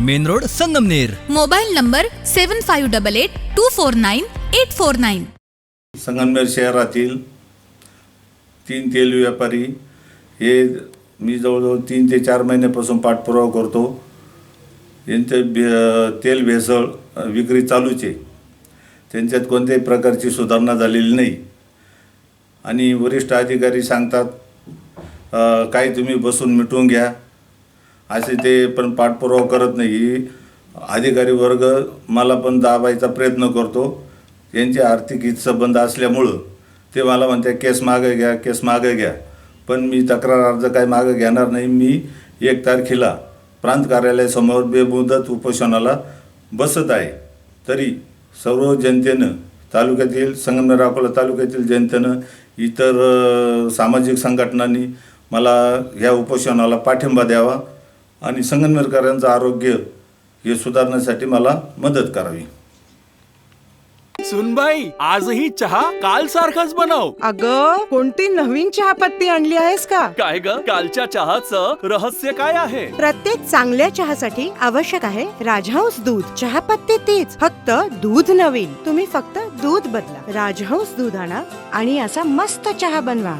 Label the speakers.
Speaker 1: Main road Sangamner.
Speaker 2: Mobile number seven five double eight two four nine eight four nine
Speaker 3: Sangamner शहरातील तीन तेल व्यापारी हे मी जवळजवळ तीन ते चार महिन्यापासून पाठपुरावा करतो. यांचे भे तेल भेसळ विक्री चालूच आहे. त्यांच्यात कोणत्याही प्रकारची सुधारणा झालेली नाही. आणि वरिष्ठ अधिकारी सांगतात काही तुम्ही बसून मिटवून घ्या. असे ते पण पाठपुरावा करत नाही. अधिकारी वर्ग मला पण दाबायचा प्रयत्न करतो. यांचे आर्थिक हितसंबंध असल्यामुळं ते मला म्हणते केस मागे घ्या केस मागे घ्या. पण मी तक्रार अर्ज काय मागे घेणार नाही. मी एक तारखेला प्रांत कार्यालयासमोर बेमुदत उपोषणाला बसत आहे. तरी सर्व जनतेनं तालुक्यातील संगमनेर अकोला तालुक्यातील जनतेनं इतर सामाजिक संघटनांनी मला ह्या उपोषणाला पाठिंबा द्यावा. आणि संगमनेरकरांचं आरोग्य हे सुधारण्यासाठी मला मदत करावी.
Speaker 4: सुनबाई आजही चहा काल सारखाच बनव.
Speaker 5: अग कोणती नवीन चहापत्ती आणली आहेस का?
Speaker 4: काय ग? कालच्या चहाचं रहस्य काय आहे?
Speaker 5: प्रत्येक चांगल्या चहासाठी आवश्यक आहे राजहंस दूध. चहापत्ती तीच फक्त दूध नवीन. तुम्ही फक्त दूध बदला. राजहंस दूध आणा आणि असा मस्त चहा बनवा.